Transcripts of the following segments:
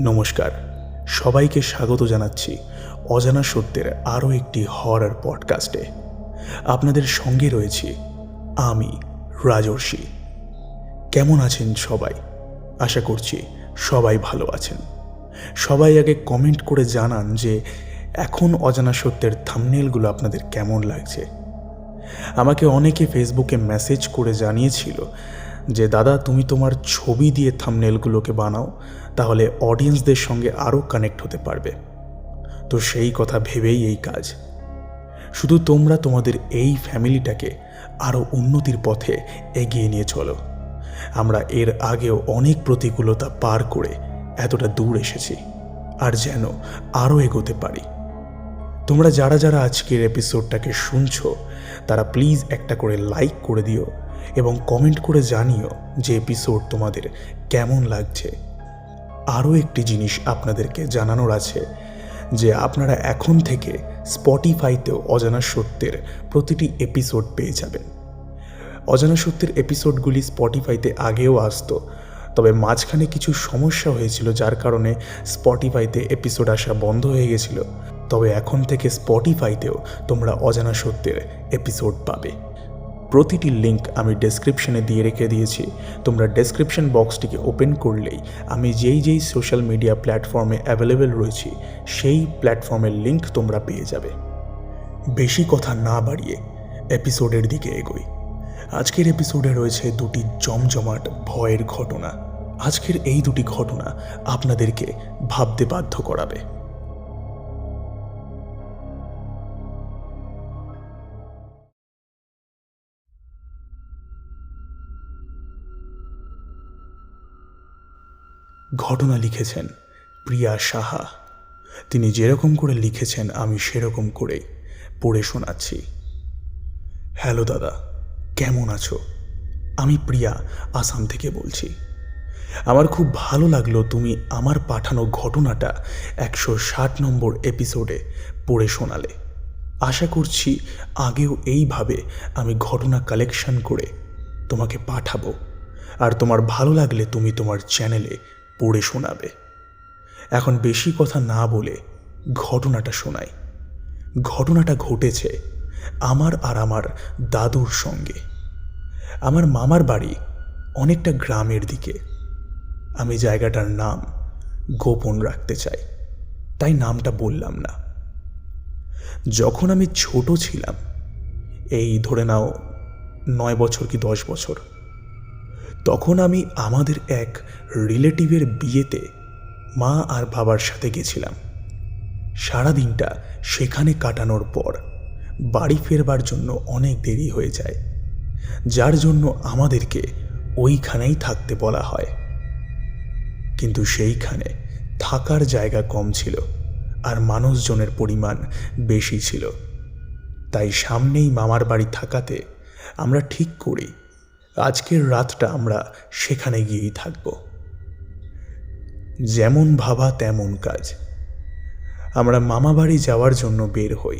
নমস্কার। সবাইকে স্বাগত জানাচ্ছি অজানা সত্যের আরও একটি হরার পডকাস্টে আপনাদের সঙ্গে রয়েছি আমি রাজর্ষি। কেমন আছেন সবাই? আশা করছি সবাই ভালো আছেন। সবাই আগে কমেন্ট করে জানান যে এখন অজানা সত্যের থামনেলগুলো আপনাদের কেমন লাগছে। আমাকে অনেকে ফেসবুকে মেসেজ করে জানিয়েছিল যে, দাদা, তুমি তোমার ছবি দিয়ে থামনেলগুলোকে বানাও, তাহলে অডিয়েন্সদের সঙ্গে আরও কানেক্ট হতে পারবে। তো সেই কথা ভেবেই এই কাজ। শুধু তোমরা তোমাদের এই ফ্যামিলিটাকে আরও উন্নতির পথে এগিয়ে নিয়ে চলো। আমরা এর আগেও অনেক প্রতিকূলতা পার করে এতটা দূর এসেছি, আর যেন আরও এগোতে পারি। তোমরা যারা যারা আজকের এপিসোডটাকে শুনছো, তারা প্লিজ একটা করে লাইক করে দিও এবং কমেন্ট করে জানিও যে এপিসোড তোমাদের কেমন লাগছে। আরও একটি জিনিস আপনাদেরকে জানানোর আছে, যে আপনারা এখন থেকে স্পটিফাইতেও অজানা সত্যের প্রতিটি এপিসোড পেয়ে যাবেন। অজানা সত্যের এপিসোডগুলি স্পটিফাইতে আগেও আসতো, তবে মাঝখানে কিছু সমস্যা হয়েছিল যার কারণে স্পটিফাইতে এপিসোড আসা বন্ধ হয়ে গেছিল। তবে এখন থেকে স্পটিফাইতেও তোমরা অজানা সত্যের এপিসোড পাবে। প্রতিটি লিংক আমি ডেসক্রিপশনে দিয়ে রেখে দিয়েছি। তোমরা ডেসক্রিপশন বক্সটিকে ওপেন করলেই আমি যেই যেই সোশ্যাল মিডিয়া প্ল্যাটফর্মে অ্যাভেলেবেল রয়েছি, সেই প্ল্যাটফর্মের লিংক তোমরা পেয়ে যাবে। বেশি কথা না বাড়িয়ে এপিসোডের দিকে এগোই। আজকের এপিসোডে রয়েছে দুটি জমজমাট ভয়ের ঘটনা। আজকের এই দুটি ঘটনা আপনাদেরকে ভাবতে বাধ্য করাবে। ঘটনা লিখেছেন প্রিয়া সাহা। তিনি যেরকম করে লিখেছেন, আমি সেরকম করে পড়ে শোনাচ্ছি। হ্যালো দাদা, কেমন আছো? আমি প্রিয়া, আসাম থেকে বলছি। আমার খুব ভালো লাগল তুমি আমার পাঠানো ঘটনাটা একশো ষাট নম্বর এপিসোডে পড়ে শোনালে। আশা করছি আগেও এইভাবে আমি ঘটনা কালেকশন করে তোমাকে পাঠাবো। আর তোমার ভালো লাগলে তুমি তোমার চ্যানেলে পড়ে শোনাবে। এখন বেশি কথা না বলে ঘটনাটা শোনাই। ঘটনাটা ঘটেছে আমার আর আমার দাদুর সঙ্গে। আমার মামার বাড়ি অনেকটা গ্রামের দিকে। আমি জায়গাটার নাম গোপন রাখতে চাই, তাই নামটা বললাম না। যখন আমি ছোট ছিলাম, এই ধরে নাও নয় বছর কি দশ বছর তখন আমি আমাদের এক রিলেটিভের বিয়েতে মা আর বাবার সাথে গেছিলাম। সারাদিনটা সেখানে কাটানোর পর বাড়ি ফেরবার জন্য অনেক দেরি হয়ে যায়, যার জন্য আমাদেরকে ওইখানেই থাকতে বলা হয়। কিন্তু সেইখানে থাকার জায়গা কম ছিল আর মানুষজনের পরিমাণ বেশি ছিল। তাই সামনেই মামার বাড়ি থাকাতে আমরা ঠিক করি আজকের রাতটা আমরা সেখানে গিয়েই থাকব। যেমন ভাবা তেমন কাজ। আমরা মামা বাড়ি যাওয়ার জন্য বের হই।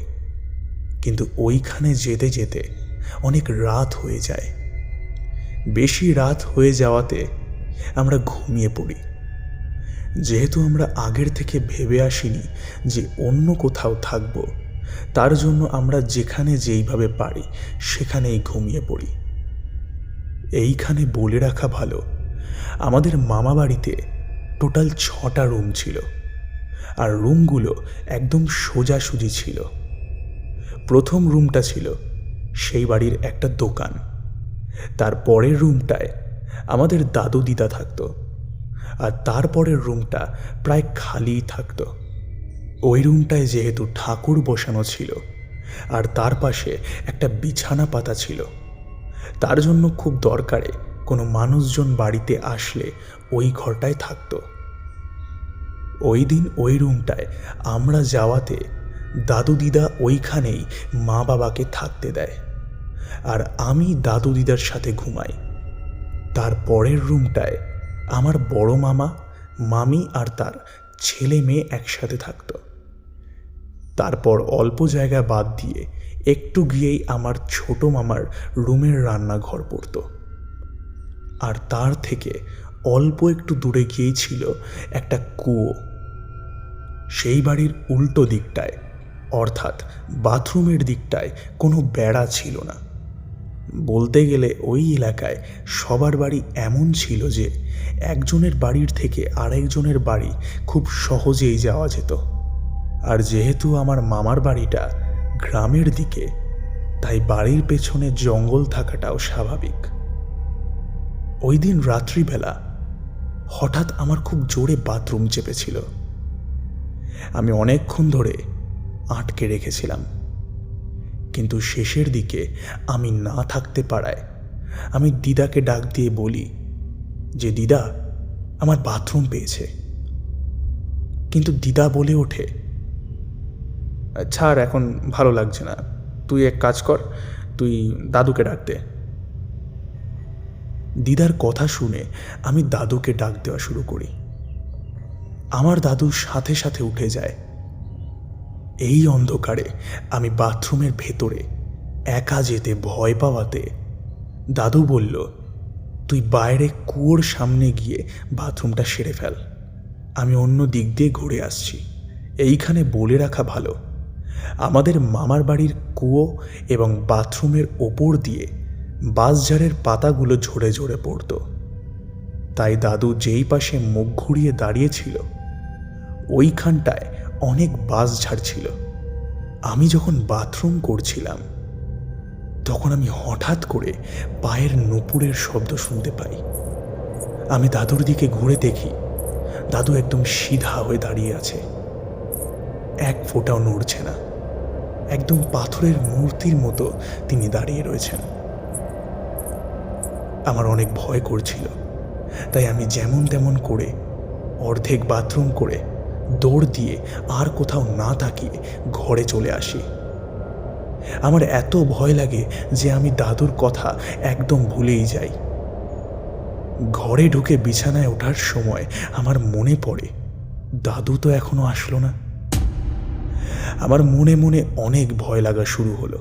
কিন্তু ওইখানে যেতে যেতে অনেক রাত হয়ে যায়। বেশি রাত হয়ে যাওয়াতে আমরা ঘুমিয়ে পড়ি। যেহেতু আমরা আগের থেকে ভেবে আসিনি যে অন্য কোথাও থাকব, তার জন্য আমরা যেখানে যেইভাবে পারি সেখানেই ঘুমিয়ে পড়ি। এইখানে বলে রাখা ভালো। আমাদের মামা বাড়িতে টোটাল ছটা রুম ছিল আর রুমগুলো একদম সোজাসুজি ছিল। প্রথম রুমটা ছিল সেই বাড়ির একটা দোকান। তার পরের রুমটায় আমাদের দাদু দিদা থাকতো আর তারপরের রুমটা প্রায় খালিই থাকতো। ওই রুমটায় যেহেতু ঠাকুর বসানো ছিল আর তার পাশে একটা বিছানা পাতা ছিল। তার জন্য খুব দরকারে কোনো মানুষজন বাড়িতে আসলে ওই ঘরটায় থাকতো। ওই দিন ওই রুমটায় আমরা যাওয়াতে দাদু দিদা ওইখানেই মা বাবাকে থাকতে দেয় আর আমি দাদু দিদার সাথে ঘুমাই। তার পরের রুমটায় আমার বড় মামা, মামি আর তার ছেলে মেয়ে একসাথে থাকতো। তারপর অল্প জায়গা বাদ দিয়ে একটু গিয়েই আমার ছোট মামার রুমের রান্নাঘর পড়তো। আর তার থেকে অল্প একটু দূরে গিয়েই ছিল একটা কুয়ো। সেই বাড়ির উল্টো দিকটায়, অর্থাৎ বাথরুমের দিকটায় কোনো বেড়া ছিল না। বলতে গেলে ওই এলাকায় সবার বাড়ি এমন ছিল যে একজনের বাড়ির থেকে আরেকজনের বাড়ি খুব সহজেই যাওয়া যেত। আর যেহেতু আমার মামার বাড়িটা গ্রামের দিকে, তাই বাড়ির পেছনে জঙ্গল থাকাটাও স্বাভাবিক। ওই দিন রাত্রিবেলা হঠাৎ আমার খুব জোরে বাথরুম চেপেছিল। আমি অনেকক্ষণ ধরে আটকে রেখেছিলাম। কিন্তু শেষের দিকে আমি না থাকতে পারায় আমি দিদাকে ডাক দিয়ে বলি যে, দিদা, আমার বাথরুম পেয়েছে। কিন্তু দিদা বলে ওঠে ছাড়, এখন ভালো লাগছে না। তুই এক কাজ কর, তুই দাদুকে ডাক দে। দিদার কথা শুনে আমি দাদুকে ডাক দেওয়া শুরু করি। আমার দাদু সাথে সাথে উঠে যায়। এই অন্ধকারে আমি বাথরুমের ভেতরে একা যেতে ভয় পাওয়াতে দাদু বলল, তুই বাইরে কুয়োর সামনে গিয়ে বাথরুমটা সেরে ফেল। আমি অন্য দিক দিয়ে ঘুরে আসছি। এইখানে বলে রাখা ভালো। আমাদের মামার বাড়ির কুয়ো এবং বাথরুমের ওপর দিয়ে বাঁশঝাড়ের পাতাগুলো ঝরে ঝরে পড়তো। তাই দাদু যেই পাশে মুখ ঘুরিয়ে দাঁড়িয়েছিল, ওইখানটায় অনেক বাঁশঝাড় ছিল। আমি যখন বাথরুম করছিলাম, তখন আমি হঠাৎ করে পায়ের নুপুরের শব্দ শুনতে পাই। আমি দাদুর দিকে ঘুরে দেখি, দাদু একদম সিধা হয়ে দাঁড়িয়ে আছে। এক ফোঁটাও নড়ছে না। একদম পাথরের মূর্তির মতো তিনি দাঁড়িয়ে রয়েছেন। আমার অনেক ভয় করছিল, তাই আমি যেমন তেমন করে অর্ধেক বাথরুম করে দৌড় দিয়ে আর কোথাও না তাকিয়ে ঘরে চলে আসি। আমার এত ভয় লাগে যে আমি দাদুর কথা একদম ভুলেই যাই। ঘরে ঢুকে বিছানায় ওঠার সময় আমার মনে পড়ে, দাদু তো এখনও আসলো না। আমার মনে মনে অনেক ভয় লাগা শুরু হলো।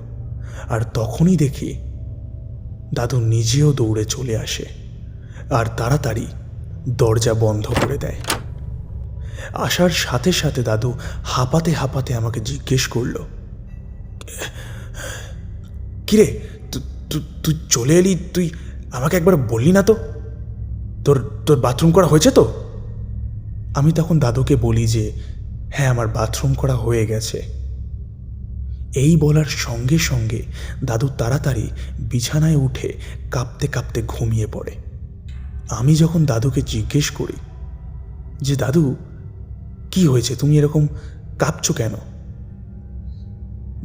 আর তখনই দেখি দাদু নিজেও দৌড়ে চলে আসে আর তাড়াতাড়ি দরজা বন্ধ করে দেয়। আসার সাথে সাথে দাদু হাঁপাতে হাঁপাতে আমাকে জিজ্ঞেস করল, কিরে তুই চলে এলি? তুই আমাকে একবার বললি না তো? তোর তোর বাথরুম করা হয়েছে তো? আমি তখন দাদুকে বলি যে হ্যাঁ আমার বাথরুম করা হয়ে গেছে। এই বলার সঙ্গে সঙ্গে দাদু তাড়াতাড়ি বিছানায় উঠে কাঁপতে কাঁপতে ঘুমিয়ে পড়ে। আমি যখন দাদুকে জিজ্ঞেস করি যে, দাদু, কি হয়েছে? তুমি এরকম কাঁপছো কেন?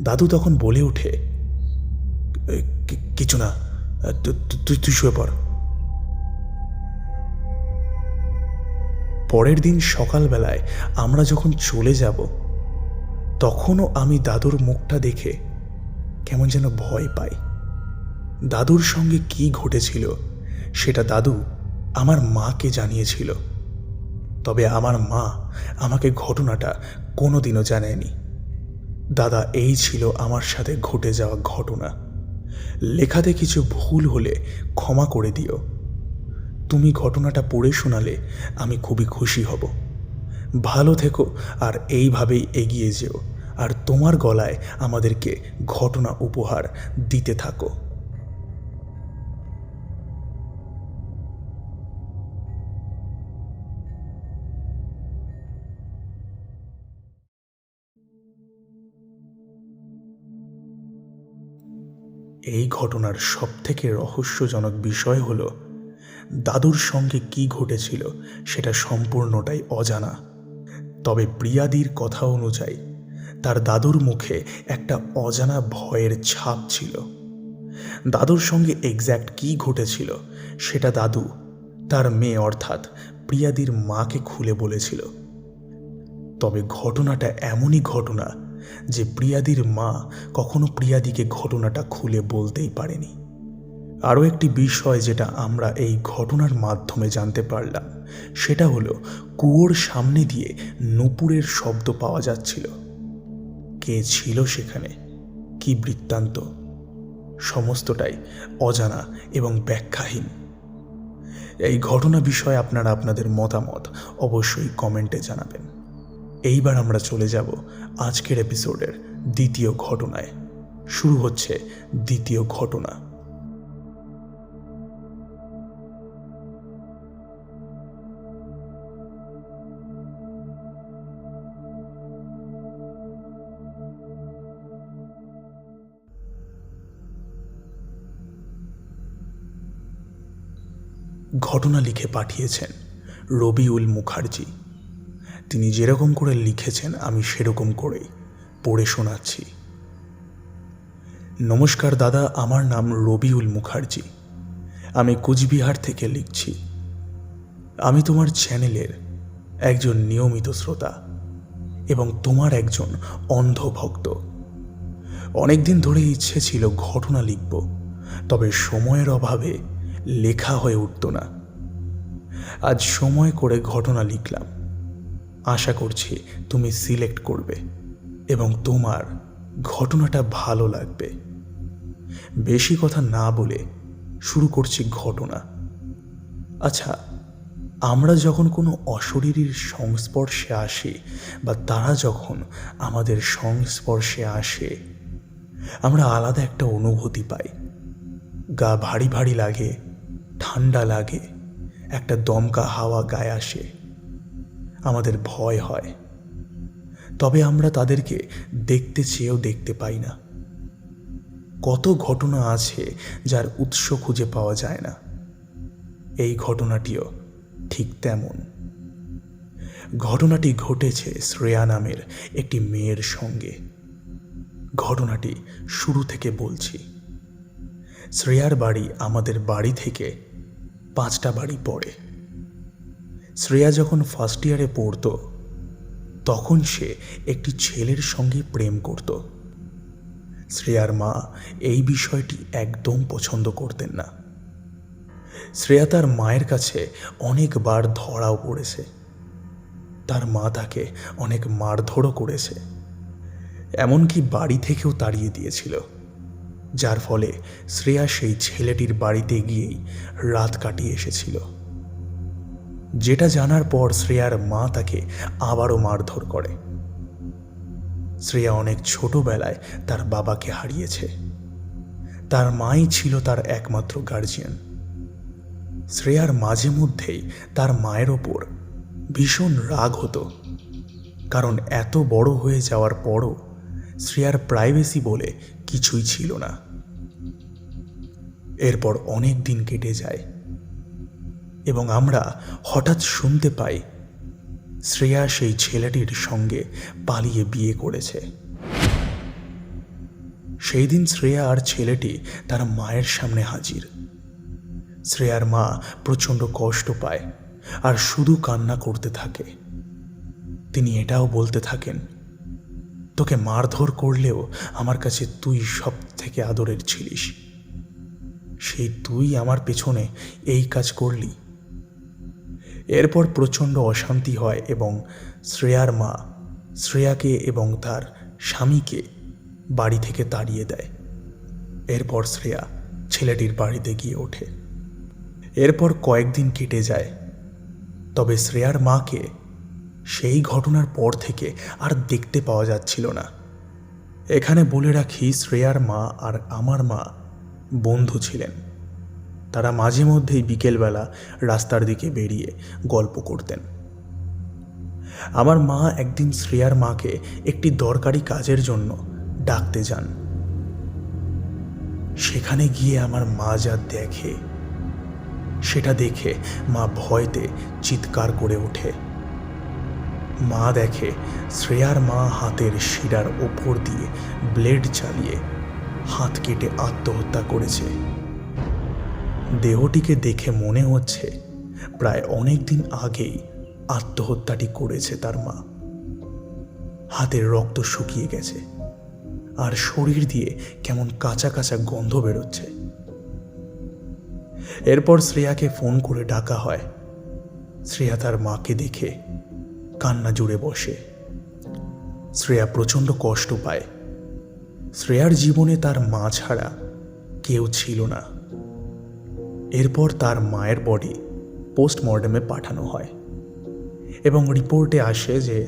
দাদু তখন বলে ওঠে কিছু না তুই তুই শুয়ে পড়। পরের দিন সকালবেলায় আমরা যখন চলে যাব, তখনও আমি দাদুর মুখটা দেখে কেমন যেন ভয় পাই। দাদুর সঙ্গে কি ঘটেছিল সেটা দাদু আমার মাকে জানিয়েছিল। তবে আমার মা আমাকে ঘটনাটা কোনোদিনও জানায়নি। দাদা, এই ছিল আমার সাথে ঘটে যাওয়া ঘটনা। লেখাতে কিছু ভুল হলে ক্ষমা করে দিও। তুমি ঘটনাটা পড়ে শোনালে আমি খুবই খুশি হব। ভালো থেকো আর এইভাবেই এগিয়ে যেও। আর তোমার গলায় আমাদেরকে ঘটনা উপহার দিতে থাকো। এই ঘটনার সবথেকে রহস্যজনক বিষয় হল দাদুর সঙ্গে কি ঘটেছিল সেটা সম্পূর্ণটাই অজানা। তবে প্রিয়াদির কথা অনুযায়ী, তার দাদুর মুখে একটা অজানা ভয়ের ছাপ ছিল। দাদুর সঙ্গে এক্স্যাক্ট কি ঘটেছিল সেটা দাদু, তার মেয়ে অর্থাৎ প্রিয়াদির মাকে খুলে বলেছিল। তবে ঘটনাটা এমনই ঘটনা যে প্রিয়াদির মা কখনো প্রিয়াদিকে ঘটনাটা খুলে বলতেই পারেনি। আরও একটি বিষয় যেটা আমরা এই ঘটনার মাধ্যমে জানতে পারলাম, সেটা হলো কুয়োর সামনে দিয়ে নুপুরের শব্দ পাওয়া যাচ্ছিল। কে ছিল সেখানে? কি বৃত্তান্ত? সমস্তটাই অজানা এবং ব্যাখ্যাহীন। এই ঘটনা বিষয়ে আপনারা আপনাদের মতামত অবশ্যই কমেন্টে জানাবেন। এইবার আমরা চলে যাব আজকের এপিসোডের দ্বিতীয় ঘটনায়। শুরু হচ্ছে দ্বিতীয় ঘটনা। ঘটনা লিখে পাঠিয়েছেন রবিউল মুখার্জি। তিনি যেরকম করে লিখেছেন, আমি সেরকম করেই পড়ে শোনাচ্ছি। নমস্কার দাদা, আমার নাম রবিউল মুখার্জি। আমি কুচবিহার থেকে লিখছি। আমি তোমার চ্যানেলের একজন নিয়মিত শ্রোতা এবং তোমার একজন অন্ধ ভক্ত। অনেকদিন ধরে ইচ্ছে ছিল ঘটনা লিখব, তবে সময়ের অভাবে লেখা হয়ে উঠত না। আজ সময় করে ঘটনা লিখলাম। আশা করছি তুমি সিলেক্ট করবে এবং তোমার ঘটনাটা ভালো লাগবে। বেশি কথা না বলে শুরু করছি ঘটনা। আচ্ছা আমরা যখন কোনো অশরীরীর সংস্পর্শে আসি বা তারা যখন আমাদের সংস্পর্শে আসে, আমরা আলাদা একটা অনুভূতি পাই। গা ভারী ভারী লাগে ঠান্ডা লাগে, একটা দমকা হাওয়া গায়ে আসে। আমাদের ভয় হয়। তবে আমরা তাদেরকে দেখতে চেয়েও দেখতে পাই না। কত ঘটনা আছে যার উৎস খুঁজে পাওয়া যায় না। এই ঘটনাটিও ঠিক তেমন। ঘটনাটি ঘটেছে শ্রেয়া নামের একটি মেয়ের সঙ্গে। ঘটনাটি শুরু থেকে বলছি। শ্রেয়ার বাড়ি আমাদের বাড়ি থেকে পাঁচটা বাড়ি পড়ে। শ্রেয়া যখন ফার্স্ট ইয়ারে পড়তো, তখন সে একটি ছেলের সঙ্গে প্রেম করত। শ্রেয়ার মা এই বিষয়টি একদম পছন্দ করতেন না। শ্রেয়া তার মায়ের কাছে অনেকবার ধরাও পড়েছে তার মা তাকে অনেক মারধরও করেছে। এমনকি বাড়ি থেকেও তাড়িয়ে দিয়েছিল। যার ফলে শ্রেয়া সেই ছেলেটির বাড়িতে গিয়েই রাত কাটিয়ে এসেছিল। যেটা জানার পর শ্রেয়ার মা তাকে আবারও মারধর করে। শ্রেয়া অনেক ছোটবেলায় তার বাবাকে হারিয়েছে। তার মাই ছিল তার একমাত্র গার্জিয়ান শ্রেয়ার মাঝে মধ্যেই তার মায়ের ওপর ভীষণ রাগ হতো। কারণ এত বড় হয়ে যাওয়ার পরও শ্রেয়ার প্রাইভেসি বলে কিছুই ছিল না। এরপর অনেক দিন কেটে যায়। এবং আমরা হঠাৎ শুনতে পাই, শ্রেয়া সেই ছেলেটির সঙ্গে পালিয়ে বিয়ে করেছে। সেই দিন শ্রেয়া আর ছেলেটি তার মায়ের সামনে হাজির। শ্রেয়ার মা প্রচণ্ড কষ্ট পায় আর শুধু কান্না করতে থাকে। তিনি এটাও বলতে থাকেন, তোকে মারধর করলেও আমার কাছে তুই সব থেকে আদরের ছিলিস। সেই তুই আমার পেছনে এই কাজ করলি। এরপর প্রচণ্ড অশান্তি হয় এবং শ্রেয়ার মা, শ্রেয়াকে এবং তার স্বামীকে বাড়ি থেকে তাড়িয়ে দেয়। এরপর শ্রেয়া ছেলেটির বাড়িতে গিয়ে ওঠে। এরপর কয়েকদিন কেটে যায়। তবে শ্রেয়ার মাকে সেই ঘটনার পর থেকে আর দেখতে পাওয়া যাচ্ছিল না। এখানে বলে রাখি, শ্রেয়ার মা আর আমার মা বন্ধু ছিলেন। তারা মাঝে মধ্যেই বিকেলবেলা রাস্তার দিকে বেরিয়ে গল্প করতেন। আমার মা একদিন শ্রেয়ার মাকে একটি দরকারি কাজের জন্য ডাকতে যান। সেখানে গিয়ে আমার মা যা দেখে, সেটা দেখে মা ভয়তে চিৎকার করে ওঠে। মা দেখে শ্রেয়ার মা হাতের শিরার ওপর দিয়ে ব্লেড চালিয়ে হাত কেটে আত্মহত্যা করেছে। দেহটিকে দেখে মনে হচ্ছে প্রায় অনেক দিন আগেই আত্মহত্যাটি করেছে তার মা। হাতের রক্ত শুকিয়ে গেছে আর শরীর দিয়ে কেমন কাঁচা কাঁচা গন্ধ বেরোচ্ছে। এরপর শ্রেয়াকে ফোন করে ডাকা হয়। শ্রেয়া তার মাকে দেখে কান্না জুড়ে বসে। শ্রেয়া প্রচণ্ড কষ্ট পায়। শ্রেয়ার জীবনে তার মা ছাড়া কেউ ছিল না। এরপর তার মায়ের বডি পোস্টমর্টেমে পাঠানো হয় এবং রিপোর্টে আসে যে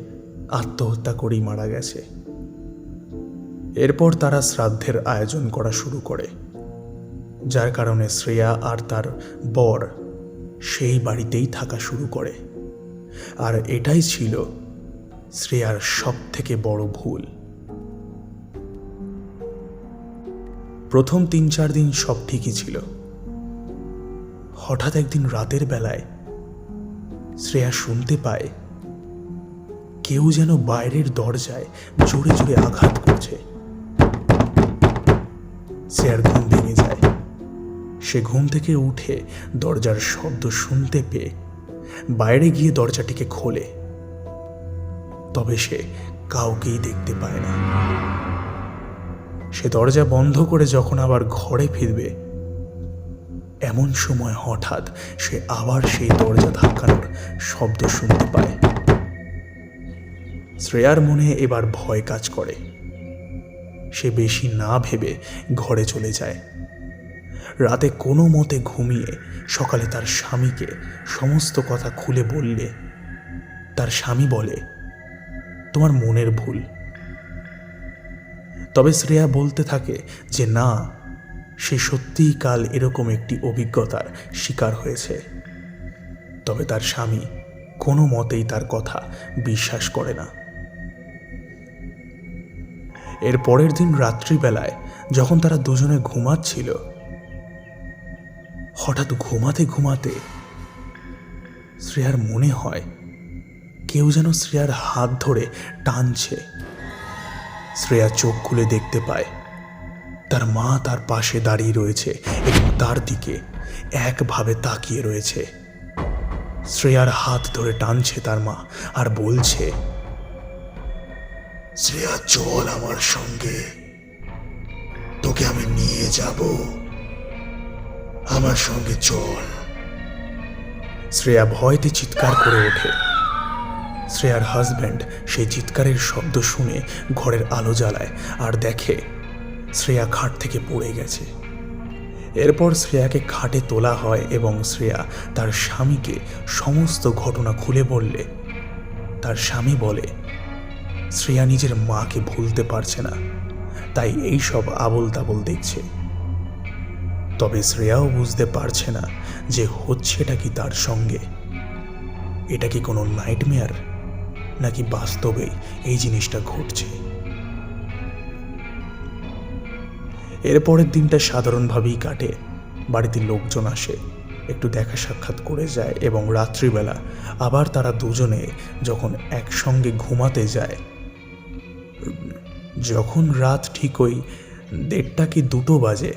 আত্মহত্যা করেই মারা গেছে। এরপর তারা শ্রাদ্ধের আয়োজন করা শুরু করে, যার কারণে শ্রেয়া আর তার বর সেই বাড়িতেই থাকা শুরু করে। আর এটাই ছিল শ্রেয়ার সব থেকে বড় ভুল। প্রথম তিন চার দিন সব ঠিকই ছিল। হঠাৎ একদিন রাতের বেলায় শ্রেয়া শুনতে পায়, কেউ যেন বাইরের দরজায় জোরে জোরে আঘাত করছে। শ্রেয়ার ঘুম ভেঙে যায়। সে ঘুম থেকে উঠে দরজার শব্দ শুনতে পেয়ে বাইরে গিয়ে দরজাটিকে খোলে। তবে সে কাউকেই দেখতে পায় না। সে দরজা বন্ধ করে যখন আবার ঘরে ফিরবে, এমন সময় হঠাৎ সে আবার সেই দরজা ধাক্কানোর শব্দ শুনতে পায়। শ্রেয়ার মনে এবার ভয় কাজ করে। সে বেশি না ভেবে ঘরে চলে যায়। রাতে কোনো মতে ঘুমিয়ে সকালে তার স্বামীকে সমস্ত কথা খুলে বললে, তার স্বামী বলে, তোমার মনের ভুল। তবে শ্রেয়া বলতে থাকে যে, না, সে সত্যিই কাল এরকম একটি অভিজ্ঞতার শিকার হয়েছে। তবে তার স্বামী কোনো মতেই তার কথা বিশ্বাস করে না। এর পরের দিন রাত্রিবেলায় যখন তারা দুজনে ঘুমাচ্ছিল, হঠাৎ ঘুমাতে ঘুমাতে শ্রেয়ার মনে হয় কেউ যেন শ্রেয়ার হাত ধরে টানছে। শ্রেয়া চোখ খুলে দেখতে পায়। তার মা তার পাশে দাঁড়িয়ে রয়েছে এবং তার দিকে একভাবে তাকিয়ে রয়েছে। শ্রেয়ার হাত ধরে টানছে তার মা আর বলছে, শ্রেয়া, চল আমার সঙ্গে। তোকে আমি নিয়ে যাব। আমার সঙ্গে চল। শ্রেয়া ভয়তে চিৎকার করে ওঠে। শ্রেয়ার হাজব্যান্ড সেই চিৎকারের শব্দ শুনে ঘরের আলো জ্বালায় আর দেখে শ্রেয়া খাট থেকে পড়ে গেছে। এরপর শ্রেয়াকে খাটে তোলা হয় এবং শ্রেয়া তার স্বামীকে সমস্ত ঘটনা খুলে বললে। তার স্বামী বলে, শ্রেয়া নিজের মাকে ভুলতে পারছে না, তাই এই সব আবল তাবল দেখছে। তবে শ্রেয়াও বুঝতে পারছে না যে হচ্ছেটা কি তার সঙ্গে। এটা কি কোনো নাইটমেয়ার নাকি বাস্তবেই এই জিনিসটা ঘটছে? এরপরের দিনটা সাধারণভাবেই কাটে। বাড়িতে লোকজন আসে, একটু দেখা সাক্ষাৎ করে যায় এবং রাত্রিবেলা আবার তারা দুজনে যখন একসঙ্গে ঘুমাতে যায়, যখন রাত ঠিক ওই দেড়টা কি দুটো বাজে,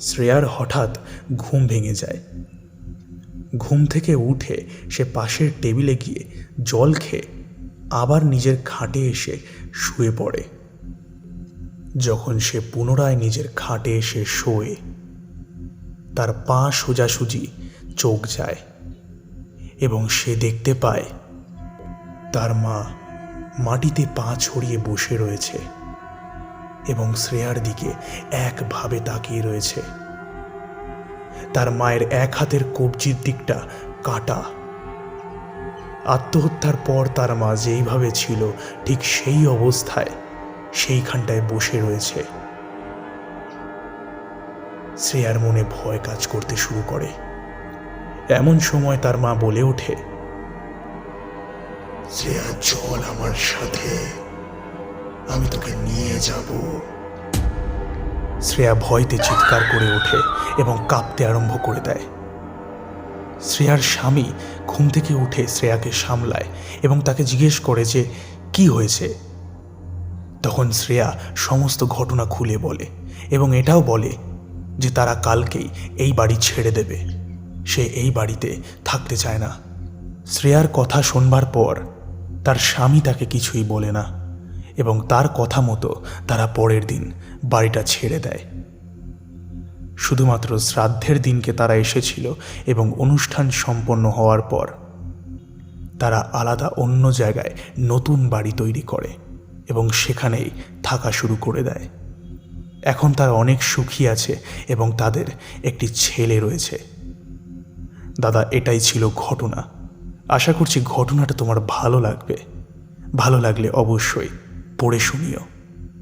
শ্রেয়ার হঠাৎ ঘুম ভেঙে যায়। ঘুম থেকে উঠে সে পাশের টেবিলে গিয়ে জল খেয়ে আবার নিজের খাটে এসে শুয়ে পড়ে। যখন সে পুনরায় নিজের খাটে এসে শোয়ে, তার পা সোজাসুজি চোখ যায় এবং সে দেখতে পায় তার মা মাটিতে পা ছড়িয়ে বসে রয়েছে এবং শ্রেয়ার দিকে একভাবে তাকিয়ে রয়েছে। তার মায়ের এক হাতের কবজির দিকটা কাটা। আত্মহত্যার পর তার মা যেইভাবে ছিল, ঠিক সেই অবস্থায় সেইখানটায় বসে রয়েছে। শ্রেয়ার মনে ভয় কাজ করতে শুরু করে। এমন সময় তার মা বলে ওঠে, শ্রেয়া, চল আমার সাথে। আমি তোকে নিয়ে যাব। শ্রেয়া ভয়তে চিৎকার করে ওঠে এবং কাঁপতে আরম্ভ করে দেয়। শ্রেয়ার স্বামী ঘুম থেকে উঠে শ্রেয়াকে সামলায় এবং তাকে জিজ্ঞেস করে যে, কি হয়েছে? তখন শ্রেয়া সমস্ত ঘটনা খুলে বলে এবং এটাও বলে যে, তারা কালকেই এই বাড়ি ছেড়ে দেবে। সে এই বাড়িতে থাকতে চায় না। শ্রেয়ার কথা শোনবার পর তার স্বামী তাকে কিছুই বলে না। এবং তার কথা মতো তারা পরের দিন বাড়িটা ছেড়ে দেয়। শুধুমাত্র শ্রাদ্ধের দিনকে তারা এসেছিল এবং অনুষ্ঠান সম্পন্ন হওয়ার পর তারা আলাদা অন্য জায়গায় নতুন বাড়ি তৈরি করে এবং সেখানেই থাকা শুরু করে দেয়। এখন তারা অনেক সুখী আছে এবং তাদের একটি ছেলে রয়েছে। দাদা, এটাই ছিল ঘটনা। আশা করছি ঘটনাটা তোমার ভালো লাগবে। ভালো লাগলে অবশ্যই পড়ে শুনিও,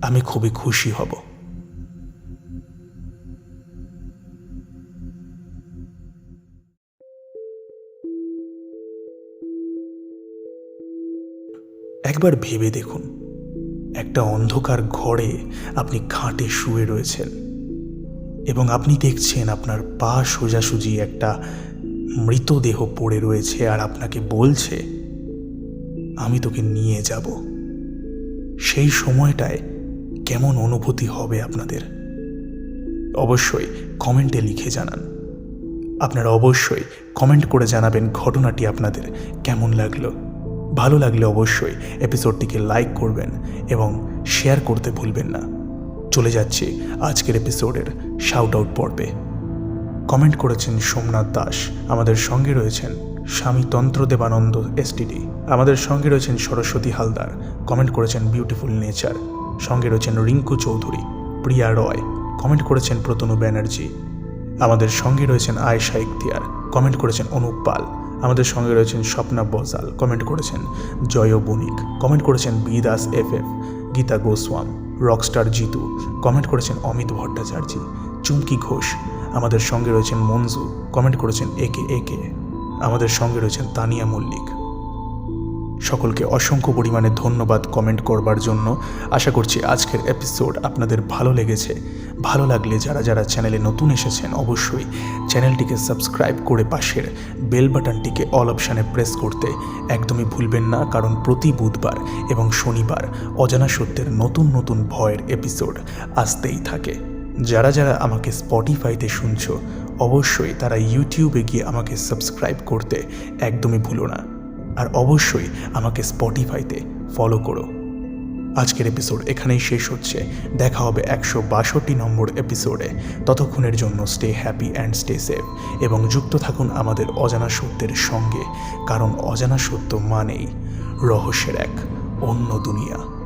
আমি খুবই খুশি হব। একবার ভেবে দেখুন, একটা অন্ধকার ঘরে আপনি খাটে শুয়ে রয়েছেন এবং আপনি দেখছেন আপনার পা সোজাসুজি একটা মৃতদেহ পড়ে রয়েছে আর আপনাকে বলছে, আমি তোকে নিয়ে যাব। সেই সময়টায় কেমন অনুভূতি হবে আপনাদের? অবশ্যই কমেন্টে লিখে জানান। আপনারা অবশ্যই কমেন্ট করে জানাবেন ঘটনাটি আপনাদের কেমন লাগল। ভালো লাগলে অবশ্যই এপিসোডটিকে লাইক করবেন এবং শেয়ার করতে ভুলবেন না। চলে যাচ্ছি আজকের এপিসোডের শাউট আউট পর্বে। কমেন্ট করেছেন সোমনাথ দাস। আমাদের সঙ্গে রয়েছেন স্বামী তন্ত্র দেবানন্দ এসটিডি আমাদের সঙ্গে রয়েছেন সরস্বতী হালদার। কমেন্ট করেছেন বিউটিফুল নেচার সঙ্গে রয়েছেন রিঙ্কু চৌধুরী। প্রিয়া রয়। কমেন্ট করেছেন প্রতনু ব্যানার্জি। আমাদের সঙ্গে রয়েছেন আয়েশা ইখতিয়ার। কমেন্ট করেছেন অনুপ পাল। আমাদের সঙ্গে রয়েছেন স্বপ্না বজাল। কমেন্ট করেছেন জয় বণিক। কমেন্ট করেছেন বিদাস F F Gita Goswami rockstar Jitu. Comment করেছেন অমিত ভট্টাচার্য। চুমকি ঘোষ। আমাদের সঙ্গে রয়েছেন মঞ্জু কমেন্ট করেছেন একে একে আমাদের সঙ্গে রয়েছেন তানিয়া মল্লিক। সকলকে অসংখ্য পরিমাণে ধন্যবাদ কমেন্ট করবার জন্য। আশা করছি আজকের এপিসোড আপনাদের ভালো লেগেছে। ভালো লাগলে যারা যারা চ্যানেলে নতুন এসেছেন অবশ্যই চ্যানেলটিকে সাবস্ক্রাইব করে পাশের বেল বাটনটিকে অল অপশানে প্রেস করতে একদমই ভুলবেন না, কারণ প্রতি বুধবার এবং শনিবার অজানা সত্যের নতুন নতুন ভয়ের এপিসোড আসতেই থাকে। যারা যারা আমাকে স্পটিফাইতে শুনছো, অবশ্যই তারা ইউটিউবে গিয়ে আমাকে সাবস্ক্রাইব করতে একদমই ভুলো না। আর অবশ্যই আমাকে স্পটিফাইতে ফলো করো। আজকের এপিসোড এখানেই শেষ হচ্ছে। দেখা হবে একশো বাষট্টি নম্বর এপিসোডে ততক্ষণের জন্য stay happy and stay safe এবং যুক্ত থাকুন আমাদের অজানা সত্যের সঙ্গে। কারণ অজানা সত্য মানেই রহস্যের এক অন্য দুনিয়া।